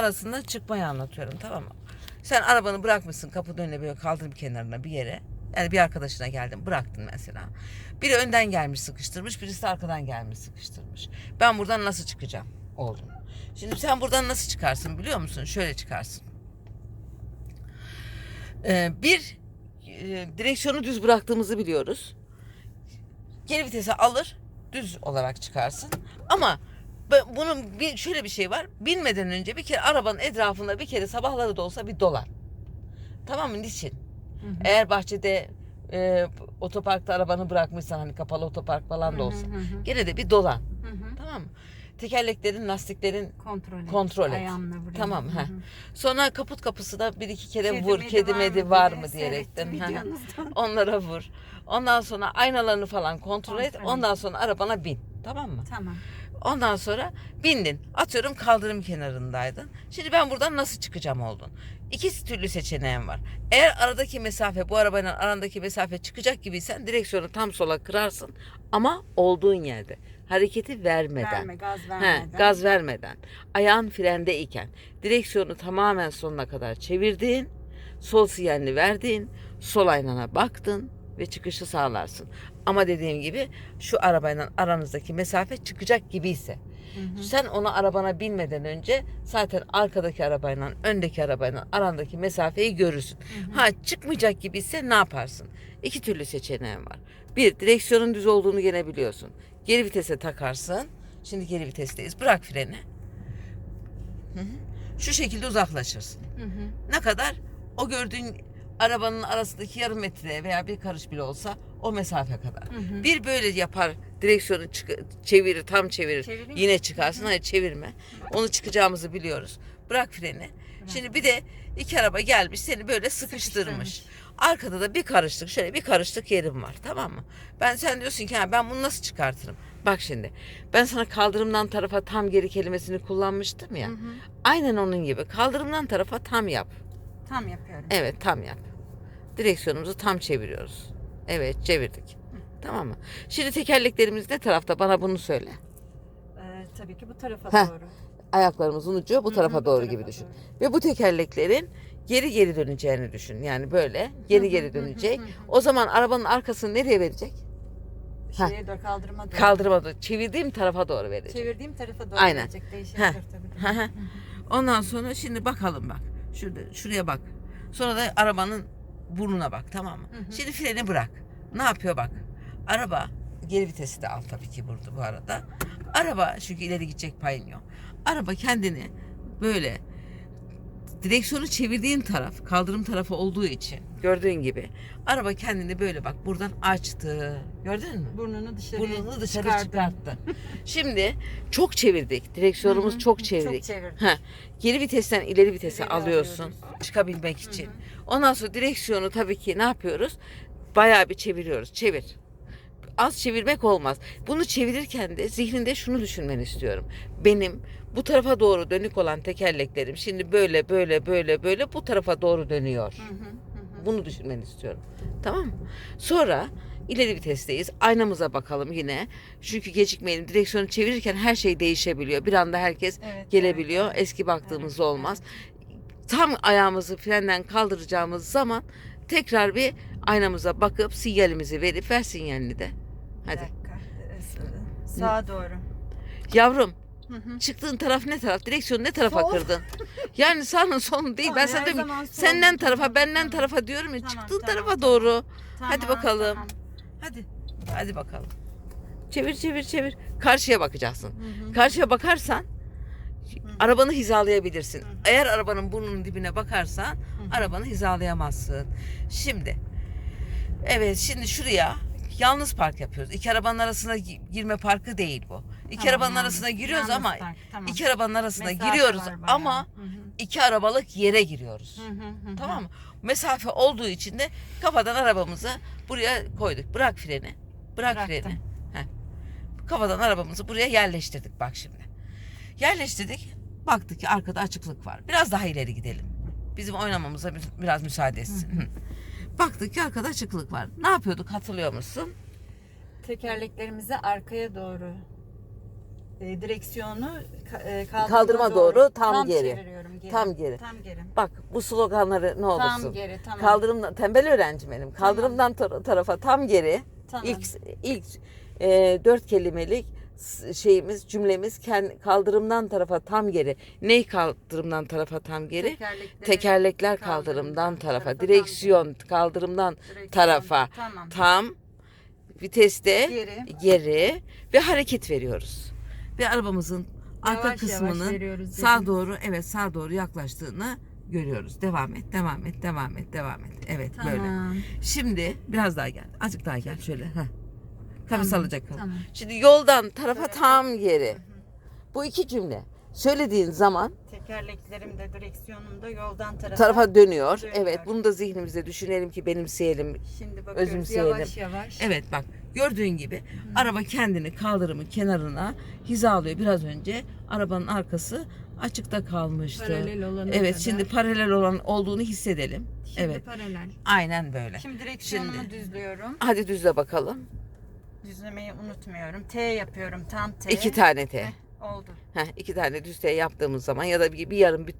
arasında çıkmayı anlatıyorum tamam mı? Sen arabanı bırakmışsın kapının önüne böyle kaldırım kenarına bir yere. Yani bir arkadaşına geldin bıraktın mesela. Biri önden gelmiş sıkıştırmış birisi arkadan gelmiş sıkıştırmış. Ben buradan nasıl çıkacağım? Oldum. Şimdi sen buradan nasıl çıkarsın biliyor musun? Şöyle çıkarsın. Ee, bir e, direksiyonu düz bıraktığımızı biliyoruz. Geri vitese alır düz olarak çıkarsın. Ama bunun bir şöyle bir şey var. Binmeden önce bir kere arabanın etrafında bir kere sabahları da olsa bir dolan. Tamam mı? Niçin? Eğer bahçede e, otoparkta arabanı bırakmışsan hani kapalı otopark falan da olsa gene de bir dolan. Tamam mı? Tekerleklerin, lastiklerin Kontrol et. Kontrol et. Tamam, Hı heh. hı. sonra kaput kapısına bir iki kere Kedi vur. medi Kedi var medi mı var diye mı diyerekten. Hı hı. Onlara vur. Ondan sonra aynalarını falan kontrol et. Kontrol et. Ondan sonra arabana bin. Tamam mı? Tamam. Ondan sonra bindin. Atıyorum kaldırım kenarındaydın. Şimdi ben buradan nasıl çıkacağım oldun. İki türlü seçeneğim var. Eğer aradaki mesafe bu arabayla arandaki mesafe çıkacak gibiysen direksiyonu tam sola kırarsın ama olduğun yerde hareketi vermeden. Verme, gaz He, vermeden. gaz vermeden. Ayağın frende iken direksiyonu tamamen sonuna kadar çevirdin. Sol sinyalini verdin. Sol aynana baktın ve çıkışı sağlarsın. Ama dediğim gibi şu arabayla aranızdaki mesafe çıkacak gibiyse. Sen ona arabana binmeden önce zaten arkadaki arabayla öndeki arabayla arandaki mesafeyi görürsün. Ha çıkmayacak gibiyse ne yaparsın? İki türlü seçeneğin var. Bir direksiyonun düz olduğunu gene biliyorsun. Geri vitese takarsın. Şimdi geri vitesteyiz. Bırak freni. Hı hı. Şu şekilde uzaklaşırsın. Hı hı. Ne kadar? O gördüğün arabanın arasındaki yarım metre veya bir karış bile olsa o mesafe kadar. Hı hı. Bir böyle yapar direksiyonu çevirir tam çevirir Çevireyim mi? yine çıkarsın hayır çevirme onu çıkacağımızı biliyoruz bırak freni şimdi bir de iki araba gelmiş seni böyle sıkıştırmış. Sıkıştırmış. arkada da bir karışlık şöyle bir karışlık yerim var tamam mı ben sen diyorsun ki ha, ben bunu nasıl çıkartırım bak şimdi ben sana kaldırımdan tarafa tam geri kelimesini kullanmıştım ya Hı hı. aynen onun gibi kaldırımdan tarafa tam yap Tam yapıyorum. Evet tam yap. Direksiyonumuzu tam çeviriyoruz. Evet çevirdik. Tamam mı? Şimdi tekerleklerimiz ne tarafta? Bana bunu söyle. Ee, tabii ki bu tarafa Heh. doğru. Ayaklarımızın ucu bu tarafa hı, bu doğru tarafa gibi düşün. doğru. Ve bu tekerleklerin geri geri döneceğini düşün. Yani böyle geri geri dönecek. O zaman arabanın arkasını nereye verecek? Şeye doğru kaldırıma doğru. Kaldırıma doğru. Çevirdiğim tarafa doğru verecek. Çevirdiğim tarafa doğru Aynen. gelecek. Heh. Değişebilir tabii. Ondan sonra şimdi bakalım bak. Şurada şuraya bak. Sonra da arabanın burnuna bak tamam mı? Hı hı. Şimdi freni bırak. Ne yapıyor bak. Araba geri vitesi de al tabii ki burada bu arada. Araba çünkü ileri gidecek payın yok. Araba kendini böyle direksiyonu çevirdiğin taraf kaldırım tarafı olduğu için gördüğün gibi araba kendini böyle bak buradan açtı. Gördün mü? Burnunu dışarı Burnunu dışarı çıkardı. çıkarttı. Şimdi çok çevirdik. Direksiyonumuz Hı hı, çok hı, çevirdik. Çok çevirdik. Ha, geri vitesten ileri vitese İleri alıyorsun alıyoruz. çıkabilmek için. Ondan sonra direksiyonu tabii ki ne yapıyoruz? Bayağı bir çeviriyoruz. Çevir. Az çevirmek olmaz. Bunu çevirirken de zihninde şunu düşünmeni istiyorum. Benim bu tarafa doğru dönük olan tekerleklerim şimdi böyle böyle böyle böyle bu tarafa doğru dönüyor. Hı hı, hı hı. Bunu düşünmeni istiyorum. Tamam mı? Sonra ileri vitesteyiz. Aynamıza bakalım yine. Çünkü gecikmeyelim. Direksiyonu çevirirken her şey değişebiliyor. Bir anda herkes Evet, gelebiliyor. evet, Eski baktığımız Evet, olmaz. Tam ayağımızı frenden kaldıracağımız zaman tekrar bir aynamıza bakıp sinyalimizi verip ver sinyalini de. Hadi. Ee, Sağa doğru. Yavrum Hı hı. çıktığın taraf ne taraf? Direksiyonu ne tarafa Sol. kırdın? Yani sağın solun değil. Ben Her sana diyorum zaman sol. senden tarafa benden Tamam. tarafa diyorum ya Tamam, çıktığın tamam, tarafa tamam. doğru. Tamam, Hadi bakalım. tamam. Hadi. Hadi bakalım. Çevir çevir çevir. Karşıya bakacaksın. Hı hı. Karşıya bakarsan arabanı hizalayabilirsin. Eğer arabanın burnunun dibine bakarsan arabanı hizalayamazsın. Şimdi evet şimdi şuraya yalnız park yapıyoruz. İki arabanın arasına gi- girme parkı değil bu. İki Tamam, arabanın yalnız- arasına giriyoruz yalnız ama park, tamam. iki arabanın arasına Mesafe giriyoruz var bayağı. ama Hı hı. iki arabalık yere giriyoruz. Hı hı hı. Tamam mı? Mesafe olduğu için de kafadan arabamızı buraya koyduk. Bırak freni. Bırak Bıraktım. freni. Heh. Kafadan arabamızı buraya yerleştirdik bak şimdi. Yerleştirdik. Baktık ki arkada açıklık var. Biraz daha ileri gidelim. Bizim oynamamıza bir- biraz müsaade etsin. Hı. Baktık ki arkada açıklık var. Ne yapıyorduk hatırlıyor musun? Tekerleklerimizi arkaya doğru e, direksiyonu e, kaldırıma, Kaldırıma doğru, tam geri. çeviriyorum. geri. Tam geri. Tam geri. Bak bu sloganları ne olursun. Tam geri. Tamam. Kaldırımdan tembel öğrencim benim. Kaldırımdan tar- tarafa tam geri. Tamam. İlk ilk e, dört kelimelik şeyimiz cümlemiz kaldırımdan tarafa tam geri. Ney kaldırımdan tarafa tam geri? Tekerlekleri- Tekerlekler kaldırımdan tarafa, tarafa, tam direksiyon kaldırımdan Direksiyon. tarafa, Tamam. tam viteste Geri. geri ve hareket veriyoruz. Ve arabamızın arka Yavaş yavaş kısmının veriyoruz sağ doğru evet sağ doğru yaklaştığını görüyoruz. Devam et, devam et, devam et, devam et. Evet böyle. Tamam. Şimdi biraz daha gel. Azıcık daha gel şöyle. Heh. Tabii Tamam, salacak. tamam. Şimdi yoldan tarafa tam geri. Bu iki cümle söylediğin zaman Tekerleklerim de direksiyonum da yoldan tarafa. tarafa dönüyor. Dönüyor. Evet, bunu da zihnimizde düşünelim ki benimseyelim. Şimdi bakıyoruz özümseyelim. yavaş yavaş. Evet bak gördüğün gibi araba kendini kaldırımın kenarına hizalıyor. Biraz önce arabanın arkası açıkta kalmıştı. Paralel olana Evet kadar. şimdi paralel olan olduğunu hissedelim. Şimdi evet. paralel. Aynen böyle. Şimdi direksiyonumu Şimdi. düzlüyorum. Hadi düzle bakalım. Düzlemeyi unutmuyorum. T yapıyorum. Tam T. İki tane T. Heh, oldu. Heh, iki tane düz T yaptığımız zaman ya da bir, bir yarım bir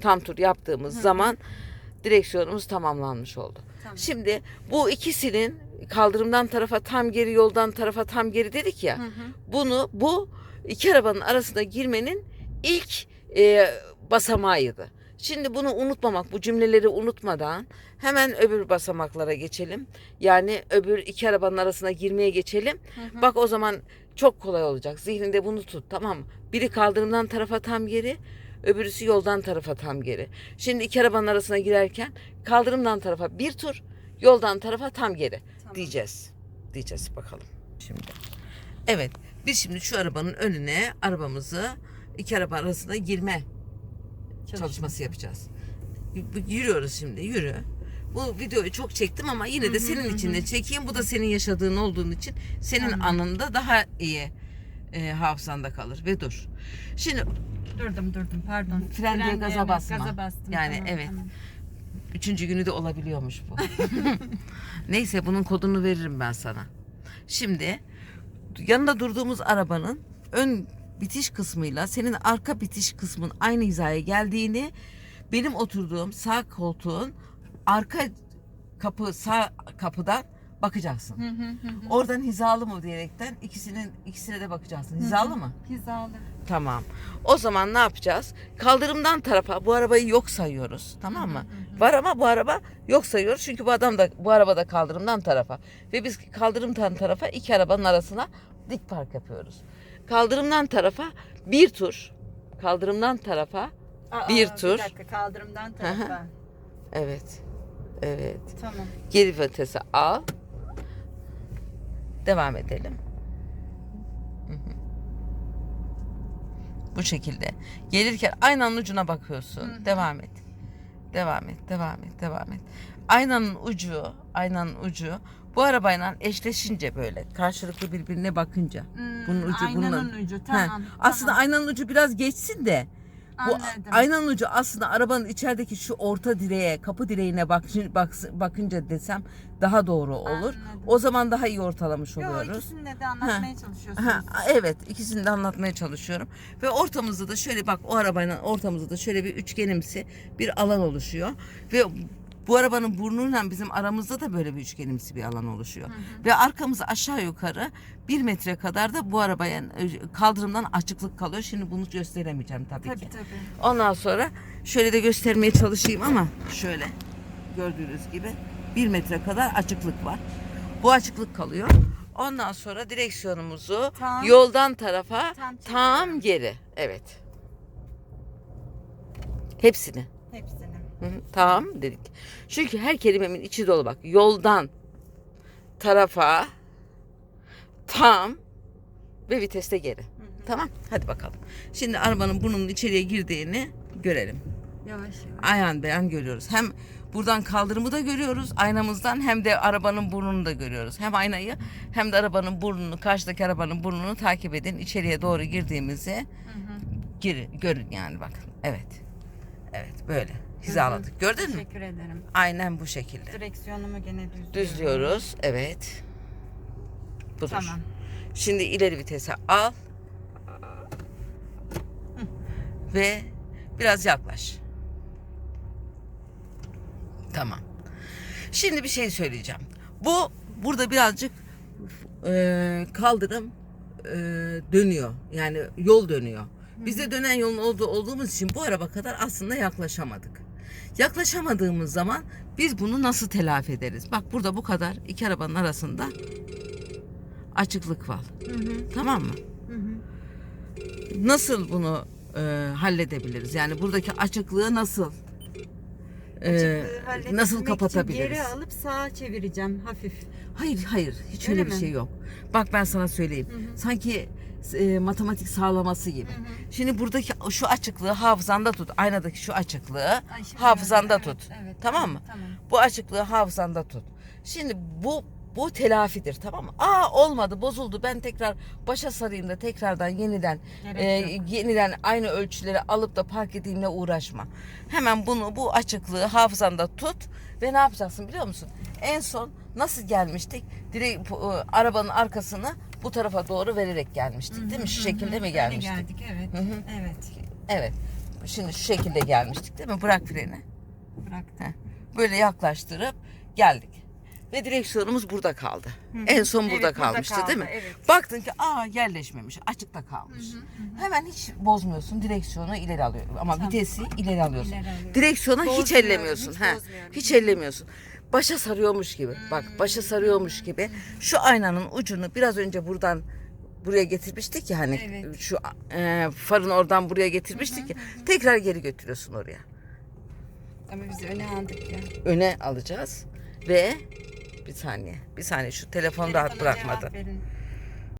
tam tur yaptığımız zaman direksiyonumuz tamamlanmış oldu. Tamam. Şimdi bu ikisinin kaldırımdan tarafa tam geri yoldan tarafa tam geri dedik ya. Hı hı. Bunu bu iki arabanın arasına girmenin ilk e, basamağıydı. Şimdi bunu unutmamak, bu cümleleri unutmadan hemen öbür basamaklara geçelim. Yani öbür iki arabanın arasına girmeye geçelim. Hı hı. Bak o zaman çok kolay olacak. Zihninde bunu tut tamam mı? Biri kaldırımdan tarafa tam geri, öbürüsü yoldan tarafa tam geri. Şimdi iki arabanın arasına girerken kaldırımdan tarafa bir tur, yoldan tarafa tam geri Tamam. diyeceğiz. Diyeceğiz bakalım şimdi. Evet biz şimdi şu arabanın önüne arabamızı iki araba arasına girme çalışması yapacağız. Y- Yürüyoruz şimdi yürü. Bu videoyu çok çektim ama yine de senin için de çekeyim. Bu da senin yaşadığın olduğun için senin Tamam. anında daha iyi e, hafızanda kalır ve dur. Şimdi Durdum durdum pardon. Fren diye gaza diyemem, basma. Gaza bastım. Yani tamam, evet. tamam. Üçüncü günü de olabiliyormuş bu. Neyse bunun kodunu veririm ben sana. Şimdi yanında durduğumuz arabanın ön bitiş kısmıyla senin arka bitiş kısmın aynı hizaya geldiğini benim oturduğum sağ koltuğun arka kapı sağ kapıdan bakacaksın. Hı hı hı hı. Oradan hizalı mı diyerekten ikisinin ikisine de bakacaksın. Hizalı mı? Hizalı. Tamam. O zaman ne yapacağız? Kaldırımdan tarafa bu arabayı yok sayıyoruz. Tamam mı? Var ama bu araba yok sayıyoruz. Çünkü bu adam da bu araba da kaldırımdan tarafa. Ve biz kaldırımdan tarafa iki arabanın arasına dik park yapıyoruz. Kaldırımdan tarafa bir tur. Kaldırımdan tarafa Aa, Bir tur. Bir dakika kaldırımdan tarafa. evet. Evet. tamam. Geri vitese al. Devam edelim. Bu şekilde. Gelirken aynanın ucuna bakıyorsun. Devam et. Devam et, devam et, devam et. Aynanın ucu, aynanın ucu bu arabayla eşleşince böyle karşılıklı birbirine bakınca. Hmm, bunun ucu aynanın bunun. ucu He. tamam. Aslında tamam. aynanın ucu biraz geçsin de bu Anladım. aynanın ucu aslında arabanın içerideki şu orta direğe, kapı direğine bak, bak, bakınca desem daha doğru olur. Anladım. O zaman daha iyi ortalamış Yo, oluyoruz. ikisini de anlatmaya çalışıyorsunuz. Ha, evet ikisini de anlatmaya çalışıyorum. Ve ortamızda da şöyle bak o arabayla ortamızda da şöyle bir üçgenimsi bir alan oluşuyor. Ve bu arabanın burnuyla bizim aramızda da böyle bir üçgenimsi bir alan oluşuyor. Ve arkamız aşağı yukarı bir metre kadar da bu arabaya e, kaldırımdan açıklık kalıyor. Şimdi bunu gösteremeyeceğim tabii, Tabii ki. tabii. Ondan sonra şöyle de göstermeye çalışayım ama şöyle gördüğünüz gibi bir metre kadar açıklık var. Bu açıklık kalıyor. Ondan sonra direksiyonumuzu Tam- yoldan tarafa tam tam, geri. Evet. Hepsini. Hepsini. Hı hı, Tamam dedik. Çünkü her kelimemin içi dolu bak. Yoldan tarafa tam ve viteste geri. Tamam. Hadi bakalım. Şimdi arabanın burnunun içeriye girdiğini görelim. Yavaş yavaş. Ayan beyan görüyoruz. Hem buradan kaldırımı da görüyoruz aynamızdan hem de arabanın burnunu da görüyoruz. Hem aynayı hem de arabanın burnunu, karşıdaki arabanın burnunu takip edin. İçeriye doğru girdiğimizi Hı hı. gir, görün yani bakın. Evet. Evet böyle hizaladık. Gördün mü? Teşekkür ederim. Aynen bu şekilde. Direksiyonumu gene düzlüyorum. Düzlüyoruz. Evet. Budur. Tamam. Şimdi ileri vitese al. Ve Biraz yaklaş. Tamam. Şimdi bir şey söyleyeceğim. Bu burada birazcık e, kaldırım e, dönüyor. Yani yol dönüyor. Biz de dönen yolun olduğu, olduğumuz için bu araba kadar aslında yaklaşamadık. Yaklaşamadığımız zaman biz bunu nasıl telafi ederiz? Bak burada bu kadar iki arabanın arasında açıklık var. Hı hı. Tamam mı? Hı hı. Nasıl bunu e, halledebiliriz? Yani buradaki açıklığı nasıl e, nasıl için kapatabiliriz? Geri alıp sağa çevireceğim hafif. Hayır hayır hiç Öyle öyle, bir mi? şey yok. Bak ben sana söyleyeyim. Hı hı. Sanki e, matematik sağlaması gibi. Hı hı. Şimdi buradaki şu açıklığı hafızanda tut. Aynadaki şu açıklığı Ay, hafızanda evet, tut. evet, tamam mı? Tamam. Bu açıklığı hafızanda tut. Şimdi bu bu telafidir tamam mı? Aa olmadı bozuldu ben tekrar başa sarayım da tekrardan yeniden Gerek e, yok. yeniden aynı ölçüleri alıp da park edeyimle uğraşma. Hemen bunu bu açıklığı hafızanda tut ve ne yapacaksın biliyor musun? En son nasıl gelmiştik? Direkt e, arabanın arkasını bu tarafa doğru vererek gelmiştik değil mi? Şu Hı hı, şekilde mi öyle gelmiştik? geldik evet. Hı hı. Evet. Evet. Şimdi şu şekilde gelmiştik değil mi? Bırak freni. Bıraktım. Heh. Böyle yaklaştırıp geldik. Ve direksiyonumuz burada kaldı. Hı hı. En son burada Evet, burada kalmıştı kaldı, değil mi? evet. Baktın ki aa yerleşmemiş, açıkta kalmış. Hemen hiç bozmuyorsun, direksiyonu ileri alıyor. Ama Tamam. vitesi ileri alıyorsun. İleri alıyorum. Direksiyonu hiç ellemiyorsun. hiç ha. Hiç ellemiyorsun. Başa sarıyormuş gibi. Bak başa sarıyormuş gibi. Şu aynanın ucunu biraz önce buradan buraya getirmiştik ya hani Evet. şu e, farın oradan buraya getirmiştik ya. Tekrar geri götürüyorsun oraya. Ama biz öne aldık ya. öne alacağız ve bir saniye bir saniye şu telefonu rahat Telefona bırakmadı. cevap verin.